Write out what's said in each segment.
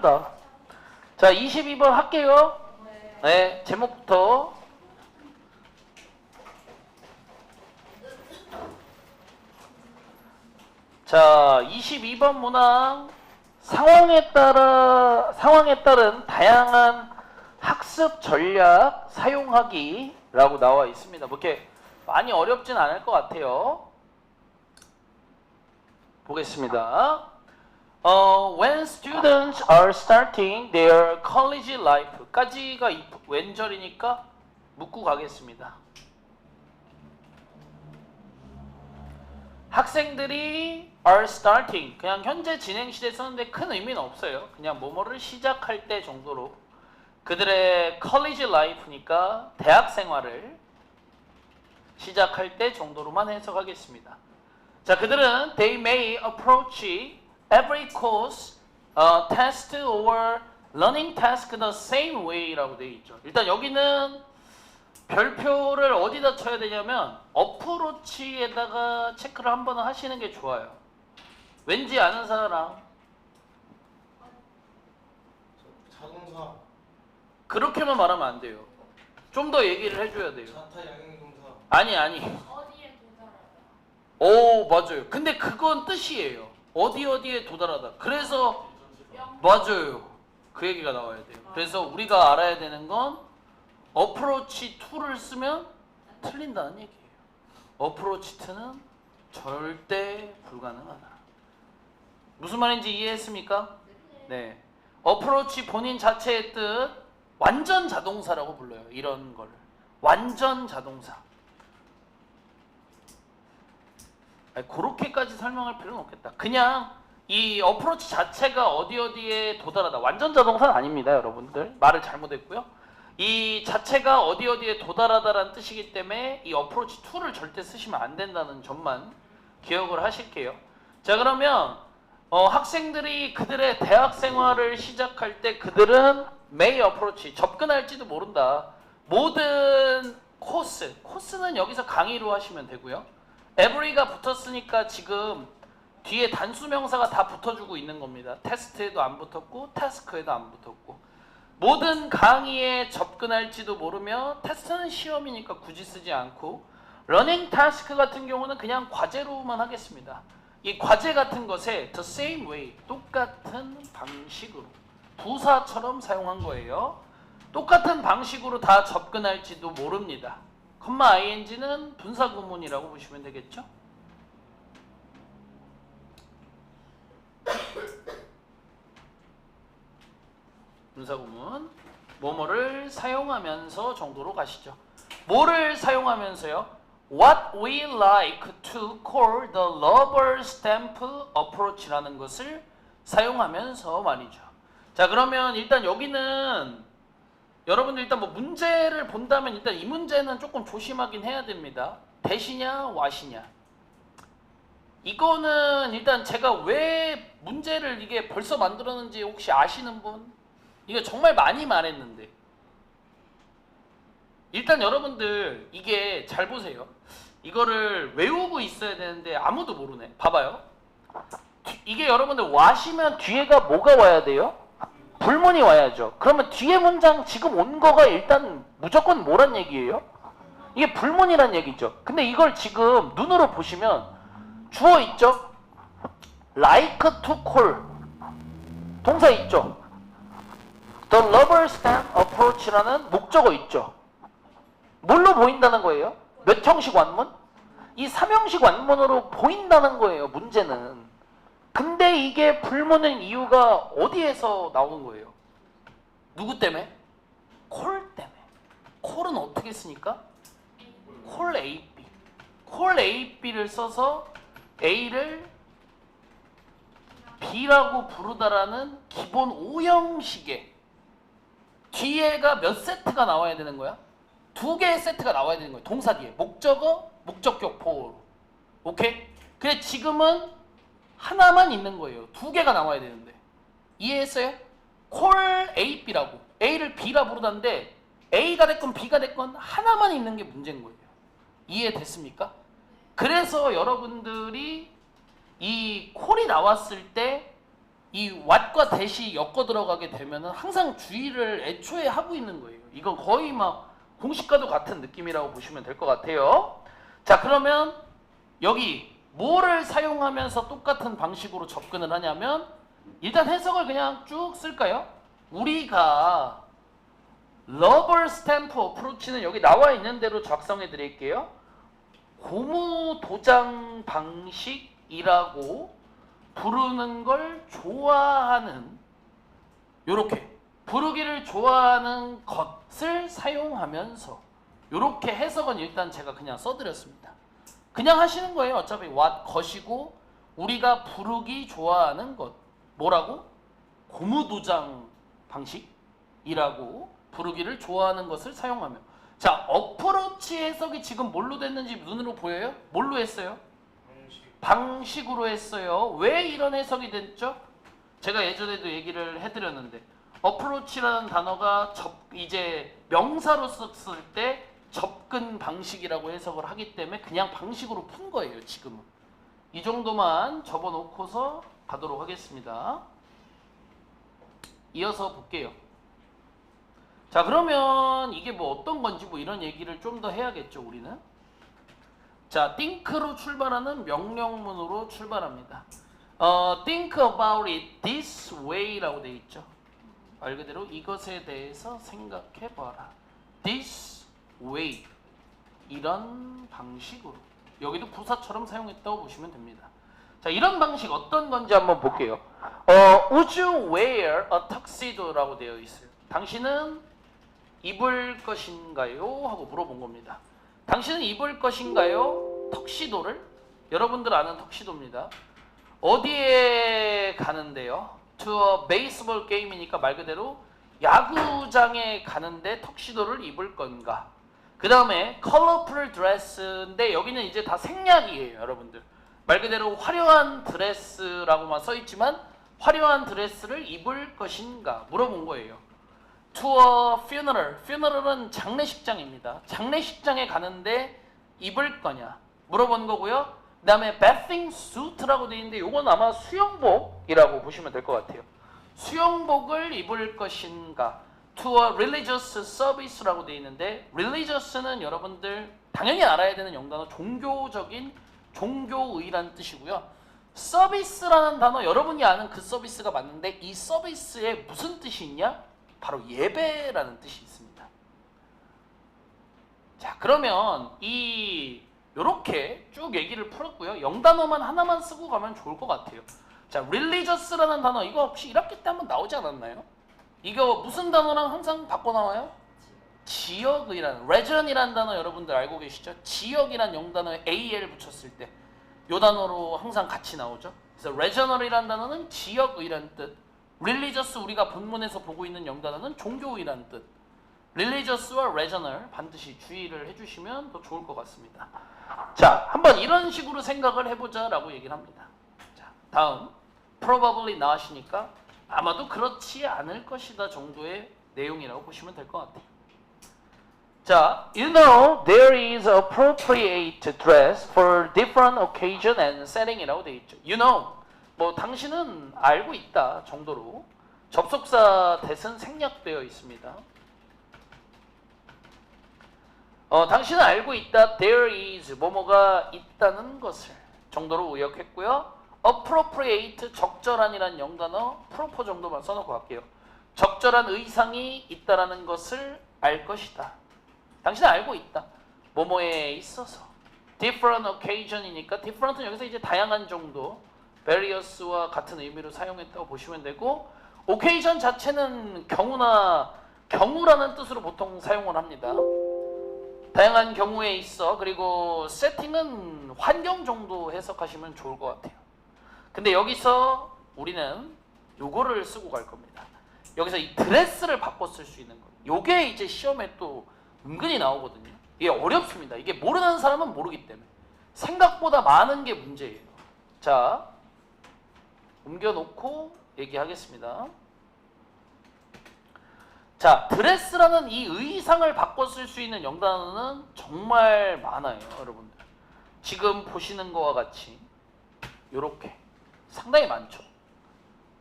다. 자, 22번 할게요. 네, 제목부터. 자, 22번 문항 상황에 따라 상황에 따른 다양한 학습 전략 사용하기라고 나와 있습니다. 뭐 이렇게 많이 어렵진 않을 것 같아요. 보겠습니다. 어, when students are starting their college life까지가 이- 왼절이니까 묻고 가겠습니다. 학생들이 are starting 그냥 현재 진행 시제 쓰는데 큰 의미는 없어요. 그냥 뭐뭐를 시작할 때 정도로 그들의 college life니까 대학 생활을 시작할 때 정도로만 해석하겠습니다. 자, 그들은 they may approach every course, uh, test or learning task the same way라고 되어 있죠. 일단 여기는 별표를 어디다 쳐야 되냐면 어프로치에다가 체크를 한 번은 하시는 게 좋아요. 왠지 아는 사람 자동사, 그렇게만 말하면 안 돼요. 좀 더 얘기를 해줘야 돼요. 자타 양행 동사, 아니 아니. 어디에 도달하다. 오 맞아요. 근데 그건 뜻이에요. 어디 어디에 도달하다. 그래서 맞아요. 그 얘기가 나와야 돼요. 그래서 우리가 알아야 되는 건 어프로치 2를 쓰면 틀린다는 얘기예요. 어프로치 2는 절대 불가능하다. 무슨 말인지 이해했습니까? 네. 어프로치 본인 자체의 뜻 완전 자동사라고 불러요. 이런 걸. 완전 자동사. 아니, 그렇게까지 설명할 필요는 없겠다. 그냥 이 어프로치 자체가 어디 어디에 도달하다. 완전 자동사는 아닙니다, 여러분들. 말을 잘못했고요. 이 자체가 어디 어디에 도달하다라는 뜻이기 때문에 이 어프로치 2를 절대 쓰시면 안 된다는 점만 기억을 하실게요. 자, 그러면 어, 학생들이 그들의 대학 생활을 시작할 때 그들은 may approach 접근할지도 모른다. 모든 코스, 코스는 여기서 강의로 하시면 되고요. Every가 붙었으니까 지금 뒤에 단수 명사가 다 붙어주고 있는 겁니다. 테스트에도 안 붙었고 태스크에도 안 붙었고 모든 강의에 접근할지도 모르며 테스트는 시험이니까 굳이 쓰지 않고 러닝 타스크 같은 경우는 그냥 과제로만 하겠습니다. 이 과제 같은 것에 the same way 똑같은 방식으로 부사처럼 사용한 거예요. 똑같은 방식으로 다 접근할지도 모릅니다. 컴마 ing는 분사 구문이라고 보시면 되겠죠? 분사 구문 뭐뭐를 사용하면서 정도로 가시죠. 뭐를 사용하면서요? What we like to call the rubber stamp approach라는 것을 사용하면서 말이죠. 자 그러면 일단 여기는 여러분들 일단 뭐 문제를 본다면 일단 이 문제는 조금 조심하긴 해야 됩니다. 대시냐 와시냐. 이거는 일단 제가 왜 문제를 이게 벌써 만들었는지 혹시 아시는 분? 이거 정말 많이 말했는데. 일단 여러분들 이게 잘 보세요. 이거를 외우고 있어야 되는데 아무도 모르네. 봐봐요. 뒤- 이게 여러분들 와시면 뒤에가 뭐가 와야 돼요? 불문이 와야죠. 그러면 뒤에 문장 지금 온 거가 일단 무조건 뭐란 얘기예요? 이게 불문이란 얘기죠. 근데 이걸 지금 눈으로 보시면 주어 있죠? like to call 동사 있죠? The rubber stamp approach라는 목적어 있죠? 뭘로 보인다는 거예요? 몇 형식 완문? 이 삼형식 완문으로 보인다는 거예요, 문제는. 근데 이게 불문인 이유가 어디에서 나오는 거예요? 누구 때문에? 콜 때문에. 콜은 어떻게 쓰니까? 콜 AB. 콜 AB를 써서 A를 B라고 부르다라는 기본 오형식의 뒤에가 몇 세트가 나와야 되는 거야? 두 개의 세트가 나와야 되는 거예요. 동사 뒤에 목적어, 목적격 보호로. 오케이? 근데 지금은 하나만 있는 거예요. 두 개가 나와야 되는데. 이해했어요? 콜 A, B라고. A를 B라 부르다는데 A가 됐건 B가 됐건 하나만 있는 게 문제인 거예요. 이해됐습니까? 그래서 여러분들이 이 콜이 나왔을 때이 what과 that이 엮어 들어가게 되면은 항상 주의를 애초에 하고 있는 거예요. 이건 거의 막 공식과도 같은 느낌이라고 보시면 될 것 같아요. 자, 그러면 여기 뭐를 사용하면서 똑같은 방식으로 접근을 하냐면 일단 해석을 그냥 쭉 쓸까요? 우리가 러버 스탬프 어프로치는 여기 나와 있는 대로 작성해 드릴게요. 고무 도장 방식이라고 부르는 걸 좋아하는 요렇게 부르기를 좋아하는 것을 사용하면서 요렇게 해석은 일단 제가 그냥 써드렸습니다. 그냥 하시는 거예요. 어차피 what 것이고 우리가 부르기 좋아하는 것 뭐라고? 고무도장 방식이라고 부르기를 좋아하는 것을 사용하며 자 어프로치 해석이 지금 뭘로 됐는지 눈으로 보여요? 뭘로 했어요? 방식 방식으로 했어요. 왜 이런 해석이 됐죠? 제가 예전에도 얘기를 해드렸는데 어프로치라는 단어가 접 이제 명사로 썼을 때 접근 방식이라고 해석을 하기 때문에 그냥 방식으로 푼 거예요. 지금은 이 정도만 접어놓고서 가도록 하겠습니다. 이어서 볼게요. 자 그러면 이게 뭐 어떤 건지 뭐 이런 얘기를 좀 더 해야겠죠 우리는. 자, think로 출발하는 명령문으로 출발합니다. 어, think about it this way라고 돼 있죠. 말 그대로 이것에 대해서 생각해 봐라. this way 이런 방식으로 여기도 부사처럼 사용했다고 보시면 됩니다. 자, 이런 방식 어떤 건지 한번 볼게요. 어, would you wear a tuxedo라고 되어 있어요. 당신은 입을 것인가요? 하고 물어본 겁니다. 당신은 입을 것인가요? 턱시도를? 여러분들 아는 턱시도입니다. 어디에 가는데요? A baseball game이니까 말 그대로 야구장에 가는데 턱시도를 입을 건가? 그 다음에 colorful dress인데 여기는 이제 다 생략이에요, 여러분들. 말 그대로 화려한 드레스라고만 써 있지만 화려한 드레스를 입을 것인가 물어본 거예요. a funeral. funeral은 장례식장입니다. 장례식장에 가는데 입을 거냐 물어본 거고요. 그 다음에 bathing suit라고 돼 있는데 이건 아마 수영복이라고 보시면 될 것 같아요. 수영복을 입을 것인가? To a religious service라고 돼 있는데 religious는 여러분들 당연히 알아야 되는 영단어 종교적인 종교의란 뜻이고요. 서비스라는 단어 여러분이 아는 그 서비스가 맞는데 이 서비스에 무슨 뜻이 있냐? 바로 예배라는 뜻이 있습니다. 자, 그러면 이 요렇게 쭉 얘기를 풀었고요. 영단어만 하나만 쓰고 가면 좋을 것 같아요. 자, religious라는 단어 이거 혹시 1학기 때 한번 나오지 않았나요? 이거 무슨 단어랑 항상 바꿔 나와요? 지역이라는 region이라는 단어 여러분들 알고 계시죠? 지역이란 영단어에 al 붙였을 때 요 단어로 항상 같이 나오죠. 그래서 regional이라는 단어는 지역이란 뜻. religious 우리가 본문에서 보고 있는 영단어는 종교이란 뜻. religious와 regional 반드시 주의를 해주시면 더 좋을 것 같습니다. 자, 한번 이런 식으로 생각을 해보자라고 얘기를 합니다. 자, 다음 probably 나시니까 아마도 그렇지 않을 것이다 정도의 내용이라고 보시면 될 것 같아요. 자, you know there is appropriate dress for different occasion and setting이라고 돼 있죠. You know, 뭐 당신은 알고 있다 정도로 접속사 대은 생략되어 있습니다. 어, 당신은 알고 있다. There is 뭐뭐가 있다는 것을 정도로 의역했고요. Appropriate 적절한이란 영단어 proper 정도만 써놓고 갈게요. 적절한 의상이 있다라는 것을 알 것이다. 당신은 알고 있다. 뭐뭐에 있어서 different occasion이니까 different는 여기서 이제 다양한 정도 various와 같은 의미로 사용했다고 보시면 되고 occasion 자체는 경우나 경우라는 뜻으로 보통 사용을 합니다. 다양한 경우에 있어 그리고 세팅은 환경 정도 해석하시면 좋을 것 같아요. 근데 여기서 우리는 요거를 쓰고 갈 겁니다. 여기서 이 드레스를 바꿔 쓸 수 있는 거. 요게 이제 시험에 또 은근히 나오거든요. 이게 어렵습니다. 이게 모르는 사람은 모르기 때문에 생각보다 많은 게 문제예요. 자, 옮겨놓고 얘기하겠습니다. 자, 드레스라는 이 의상을 바꿔 쓸 수 있는 영단어는 정말 많아요, 여러분들. 지금 보시는 거와 같이 요렇게 상당히 많죠.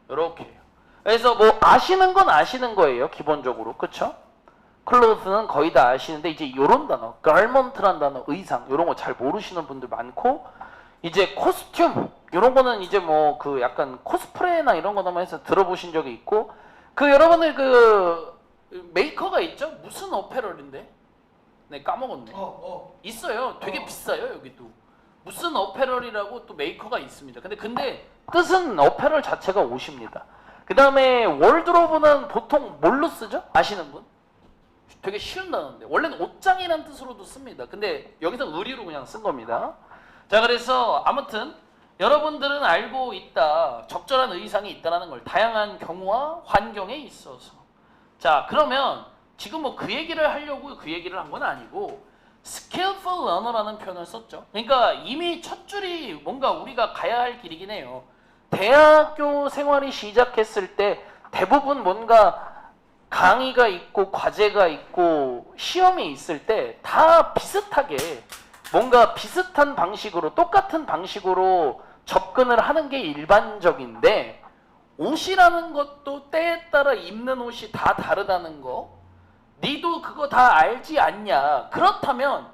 이렇게. 그래서 뭐 아시는 건 아시는 거예요, 기본적으로. 그쵸? 클로스는 거의 다 아시는데 이제 요런 단어, garment란 단어, 의상 요런 거 잘 모르시는 분들 많고 이제 코스튬 요런 거는 이제 뭐 그 약간 코스프레나 이런 거나만 해서 들어보신 적이 있고 그 여러분들 그 메이커가 있죠? 무슨 어페럴인데? 네 까먹었네. 어, 어. 있어요. 되게 어. 비싸요 여기도. 무슨 어페럴이라고 또 메이커가 있습니다. 근데 근데 뜻은 어페럴 자체가 옷입니다. 그 다음에 월드로브는 보통 뭘로 쓰죠? 아시는 분? 되게 쉬운 단어인데 원래는 옷장이라는 뜻으로도 씁니다. 근데 여기서 의류로 그냥 쓴 겁니다. 자 그래서 아무튼 여러분들은 알고 있다. 적절한 의상이 있다라는 걸 다양한 경우와 환경에 있어서. 자 그러면 지금 뭐 그 얘기를 하려고 그 얘기를 한 건 아니고 skillful learner라는 표현을 썼죠. 그러니까 이미 첫 줄이 뭔가 우리가 가야 할 길이긴 해요. 대학교 생활이 시작했을 때 대부분 뭔가 강의가 있고 과제가 있고 시험이 있을 때 다 비슷하게 뭔가 비슷한 방식으로 똑같은 방식으로 접근을 하는 게 일반적인데 옷이라는 것도 때에 따라 입는 옷이 다 다르다는 거 니도 그거 다 알지 않냐 그렇다면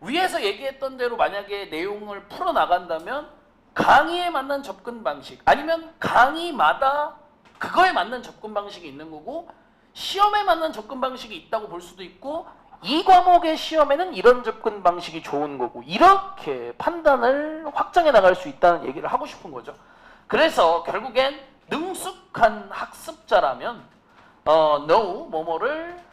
위에서 얘기했던 대로 만약에 내용을 풀어 나간다면 강의에 맞는 접근 방식 아니면 강의마다 그거에 맞는 접근 방식이 있는 거고 시험에 맞는 접근 방식이 있다고 볼 수도 있고 이 과목의 시험에는 이런 접근 방식이 좋은 거고 이렇게 판단을 확장해 나갈 수 있다는 얘기를 하고 싶은 거죠. 그래서 결국엔 능숙한 학습자라면 어 no 뭐뭐를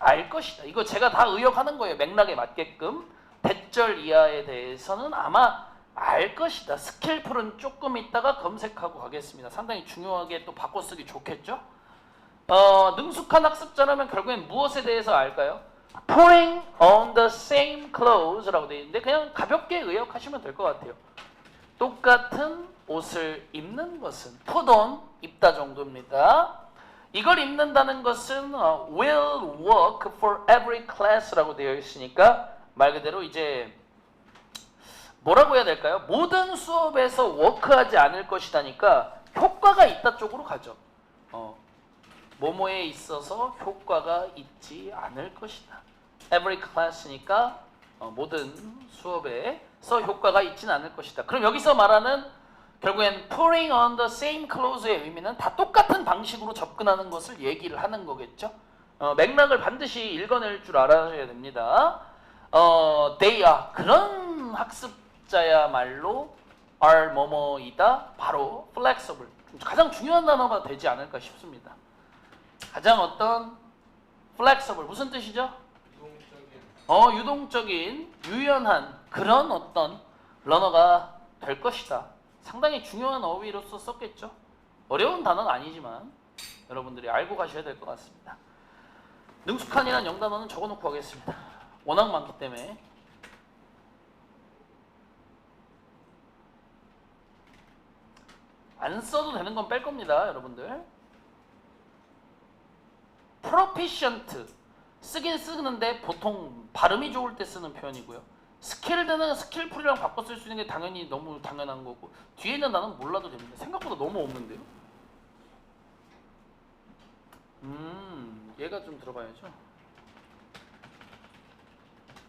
알 것이다. 이거 제가 다 의역하는 거예요. 맥락에 맞게끔 대절 이하에 대해서는 아마 알 것이다. 스킬풀은 조금 있다가 검색하고 가겠습니다. 상당히 중요하게 또 바꿔쓰기 좋겠죠? 어, 능숙한 학습자라면 결국엔 무엇에 대해서 알까요? Putting on the same clothes라고 되어 있는데 그냥 가볍게 의역하시면 될 것 같아요. 똑같은 옷을 입는 것은 put on 입다 정도입니다. 이걸 입는다는 것은 어, will work for every class라고 되어 있으니까 말 그대로 이제 뭐라고 해야 될까요? 모든 수업에서 워크하지 않을 것이다니까 효과가 있다 쪽으로 가죠. 어, 뭐뭐에 있어서 효과가 있지 않을 것이다. Every class니까 어, 모든 수업에서 효과가 있지는 않을 것이다. 그럼 여기서 말하는 결국엔 putting on the same clothes의 의미는 다 똑같은 방식으로 접근하는 것을 얘기를 하는 거겠죠. 어, 맥락을 반드시 읽어낼 줄 알아야 됩니다. 어, they are 그런 학습자야말로 are 뭐뭐이다 바로 flexible 가장 중요한 단어가 되지 않을까 싶습니다. 가장 어떤 flexible 무슨 뜻이죠? 어 유동적인 유연한 그런 어떤 러너가 될 것이다. 상당히 중요한 어휘로서 썼겠죠. 어려운 단어는 아니지만 여러분들이 알고 가셔야 될 것 같습니다. 능숙한이란 영단어는 적어놓고 하겠습니다. 워낙 많기 때문에 안 써도 되는 건 뺄 겁니다, 여러분들. proficient 쓰긴 쓰는데 보통 발음이 좋을 때 쓰는 표현이고요. 스킬드는 스킬풀이랑 바꿔 쓸 수 있는 게 당연히 너무 당연한 거고 뒤에 있는 단어는 몰라도 됩니다. 생각보다 너무 없는데요. 음, 얘가 좀 들어가야죠.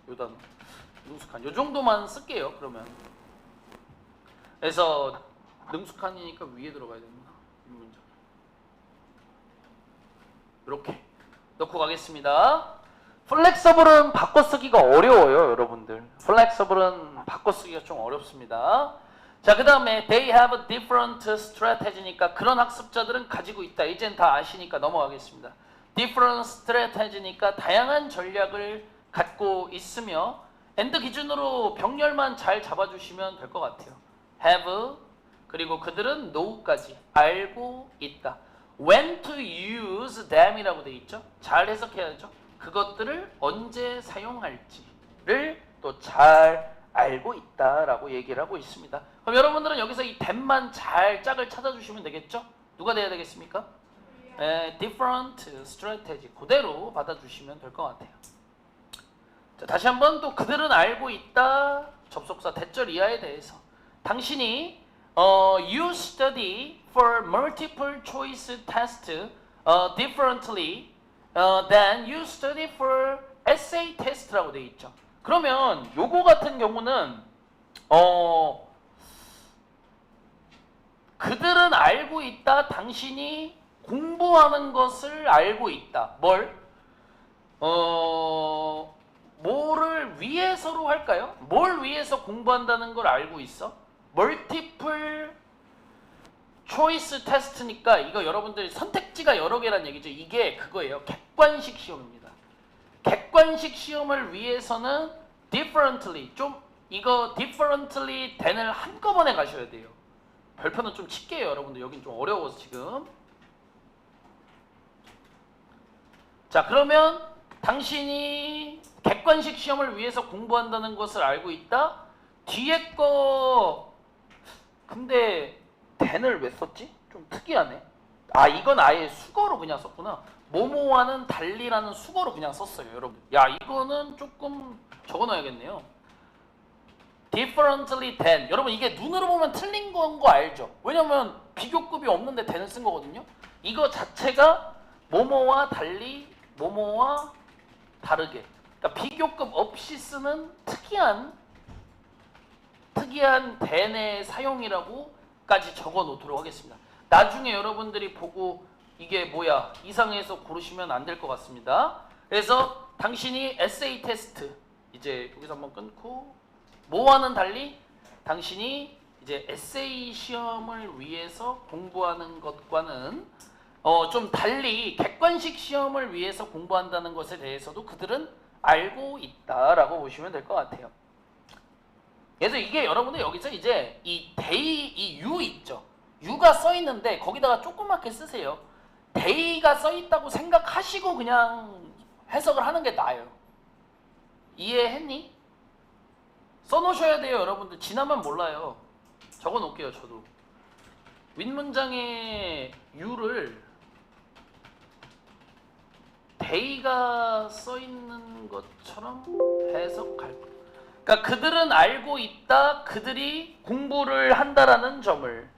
요 단어. 능숙한. 요 정도만 쓸게요. 그러면. 그래서 능숙한이니까 위에 들어가야 됩니다. 이 문장. 이렇게 넣고 가겠습니다. 플렉서블은 바꿔 쓰기가 어려워요, 여러분들. 플렉서블은 바꿔 쓰기가 좀 어렵습니다. 자, 그 다음에 they have a different strategy니까 그런 학습자들은 가지고 있다. 이젠 다 아시니까 넘어가겠습니다. different strategy니까 다양한 전략을 갖고 있으며 엔드 기준으로 병렬만 잘 잡아주시면 될 것 같아요. have 그리고 그들은 know까지 알고 있다. when to use them이라고 돼 있죠. 잘 해석해야죠. 그것들을 언제 사용할지를 또 잘 알고 있다라고 얘기를 하고 있습니다. 그럼 여러분들은 여기서 이 them만 잘 짝을 찾아주시면 되겠죠? 누가 돼야 되겠습니까? 에, different strategy 그대로 받아주시면 될 것 같아요. 자, 다시 한번 또 그들은 알고 있다 접속사 대절 이하에 대해서 당신이 어, you study for multiple choice test uh, differently uh, than you study for essay test라고 돼 있죠. 그러면 요거 같은 경우는 어 그들은 알고 있다. 당신이 공부하는 것을 알고 있다. 뭘? 어 뭐를 위해서로 할까요? 뭘 위해서 공부한다는 걸 알고 있어? 멀티플 초이스 테스트니까 이거 여러분들 선택지가 여러 개란 얘기죠. 이게 그거예요. 객관식 시험입니다. 객관식 시험을 위해서는 differently 좀 이거 differently 된을 한꺼번에 가셔야 돼요. 별표는 좀 칠게요, 여러분들. 여긴 좀 어려워서 지금. 자, 그러면 당신이 객관식 시험을 위해서 공부한다는 것을 알고 있다. 뒤에 거 근데 댄을 왜 썼지? 좀 특이하네. 아, 이건 아예 수거로 그냥 썼구나. 모모와는 달리라는 수거로 그냥 썼어요, 여러분. 야, 이거는 조금 적어 놔야겠네요. differently than 여러분 이게 눈으로 보면 틀린 건 거 알죠? 왜냐면 비교급이 없는데 than을 쓴 거거든요. 이거 자체가 뭐뭐와 달리 뭐뭐와 다르게 그러니까 비교급 없이 쓰는 특이한 특이한 than의 사용이라고 까지 적어 놓도록 하겠습니다. 나중에 여러분들이 보고 이게 뭐야 이상해서 고르시면 안 될 것 같습니다. 그래서 당신이 에세이 테스트 이제 여기서 한번 끊고 뭐와는 달리 당신이 이제 에세이 시험을 위해서 공부하는 것과는 어, 좀 달리 객관식 시험을 위해서 공부한다는 것에 대해서도 그들은 알고 있다라고 보시면 될 것 같아요. 그래서 이게 여러분들 여기서 이제 이 데이 이 유 있죠. 유가 써 있는데 거기다가 조그맣게 쓰세요. 데이가 써 있다고 생각하시고 그냥 해석을 하는 게 나아요. 이해했니? 써놓으셔야 돼요, 여러분들. 지나면 몰라요. 적어 놓을게요, 저도. 윗문장의 유를 데이가 써 있는 것처럼 해석할 거. 그러니까 그들은 알고 있다. 그들이 공부를 한다라는 점을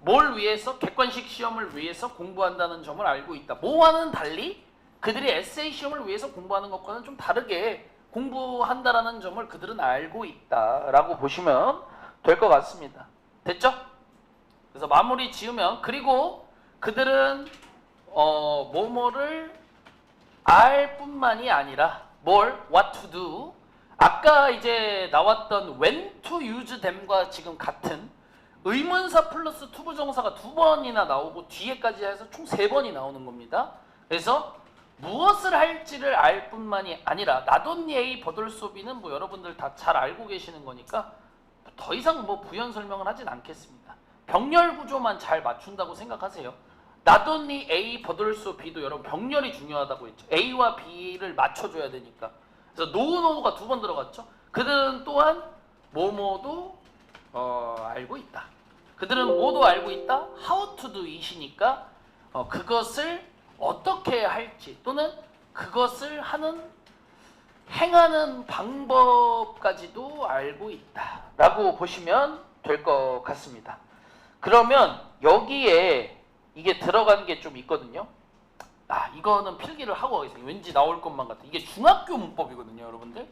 뭘 위해서 객관식 시험을 위해서 공부한다는 점을 알고 있다. 뭐와는 달리 그들이 에세이 시험을 위해서 공부하는 것과는 좀 다르게 공부한다라는 점을 그들은 알고 있다라고 보시면 될 것 같습니다. 됐죠? 그래서 마무리 지으면 그리고 그들은 어 뭐뭐를 알 뿐만이 아니라 뭘 what to do 아까 이제 나왔던 when to use them과 지금 같은 의문사 플러스 투부정사가 두 번이나 나오고 뒤에까지 해서 총 세 번이 나오는 겁니다. 그래서 무엇을 할지를 알 뿐만이 아니라 나돈니에이 버돌소비는 뭐 여러분들 다 잘 알고 계시는 거니까 더 이상 뭐 부연 설명을 하진 않겠습니다. 병렬 구조만 잘 맞춘다고 생각하세요. 나돈니 A 버돌소 B도 여러분 병렬이 중요하다고 했죠. A와 B를 맞춰줘야 되니까. 그래서 노노가 두 번 들어갔죠. 그들은 또한 뭐뭐도 어, 알고 있다. 그들은 뭐도 알고 있다. How to do it이니까 어, 그것을 어떻게 할지 또는 그것을 하는 행하는 방법까지도 알고 있다라고 보시면 될 것 같습니다. 그러면 여기에 이게 들어간 게 좀 있거든요. 아 이거는 필기를 하고 가겠습니다. 왠지 나올 것만 같아. 이게 중학교 문법이거든요, 여러분들.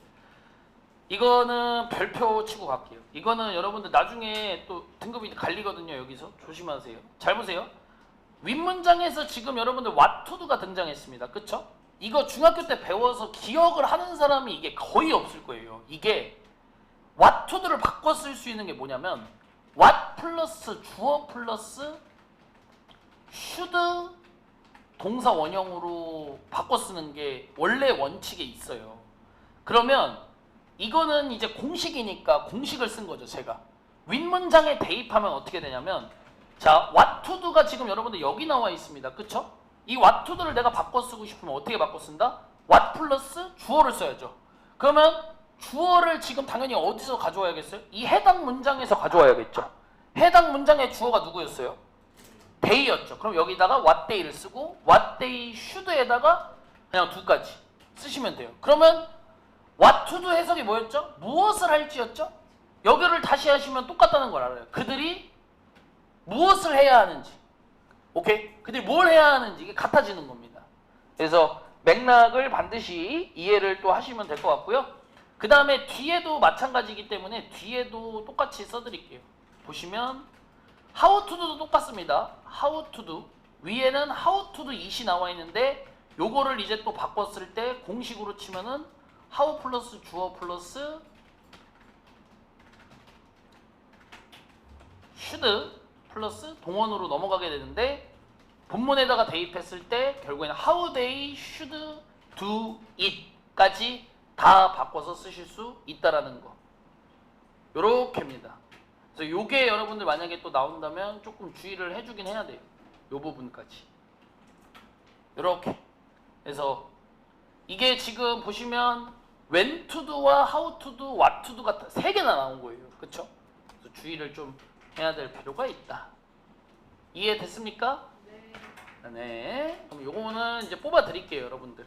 이거는 별표 치고 갈게요. 이거는 여러분들 나중에 또 등급이 갈리거든요. 여기서 조심하세요. 잘 보세요. 윗문장에서 지금 여러분들 왓투드가 등장했습니다. 그쵸? 이거 중학교 때 배워서 기억을 하는 사람이 이게 거의 없을 거예요. 이게 왓투드를 바꿔 쓸 수 있는 게 뭐냐면 what 플러스 주어 플러스 should 동사 원형으로 바꿔 쓰는 게 원래 원칙에 있어요. 그러면 이거는 이제 공식이니까 공식을 쓴 거죠, 제가. 윗문장에 대입하면 어떻게 되냐면 자, what to do가 지금 여러분들 여기 나와 있습니다. 그쵸? 이 what to do를 내가 바꿔 쓰고 싶으면 어떻게 바꿔 쓴다? what 플러스 주어를 써야죠. 그러면 주어를 지금 당연히 어디서 가져와야겠어요? 이 해당 문장에서 가져와야겠죠. 해당 문장의 주어가 누구였어요? Day였죠. 그럼 여기다가 what day를 쓰고 what day should에다가 그냥 두 가지 쓰시면 돼요. 그러면 what to do 해석이 뭐였죠? 무엇을 할지였죠? 여기를 다시 하시면 똑같다는 걸 알아요. 그들이 무엇을 해야 하는지 오케이? 근데 뭘 해야 하는지 이게 같아지는 겁니다. 그래서 맥락을 반드시 이해를 또 하시면 될 것 같고요. 그 다음에 뒤에도 마찬가지이기 때문에 뒤에도 똑같이 써드릴게요. 보시면 how to do도 똑같습니다. how to do 위에는 how to do it이 나와 있는데 요거를 이제 또 바꿨을 때 공식으로 치면은 how 플러스 주어 플러스 should 플러스 동원으로 넘어가게 되는데 본문에다가 대입했을 때 결국에는 how they should do it까지 다 바꿔서 쓰실 수 있다라는 거. 요렇게입니다. 그래서 요게 여러분들 만약에 또 나온다면 조금 주의를 해주긴 해야 돼요. 요 부분까지. 요렇게. 그래서 이게 지금 보시면 when to do와 how to do, what to do 같은 세 개나 나온 거예요. 그쵸? 그래서 주의를 좀 해야 될 필요가 있다. 이해됐습니까? 네. 그럼 요거는 이제 뽑아 드릴게요, 여러분들.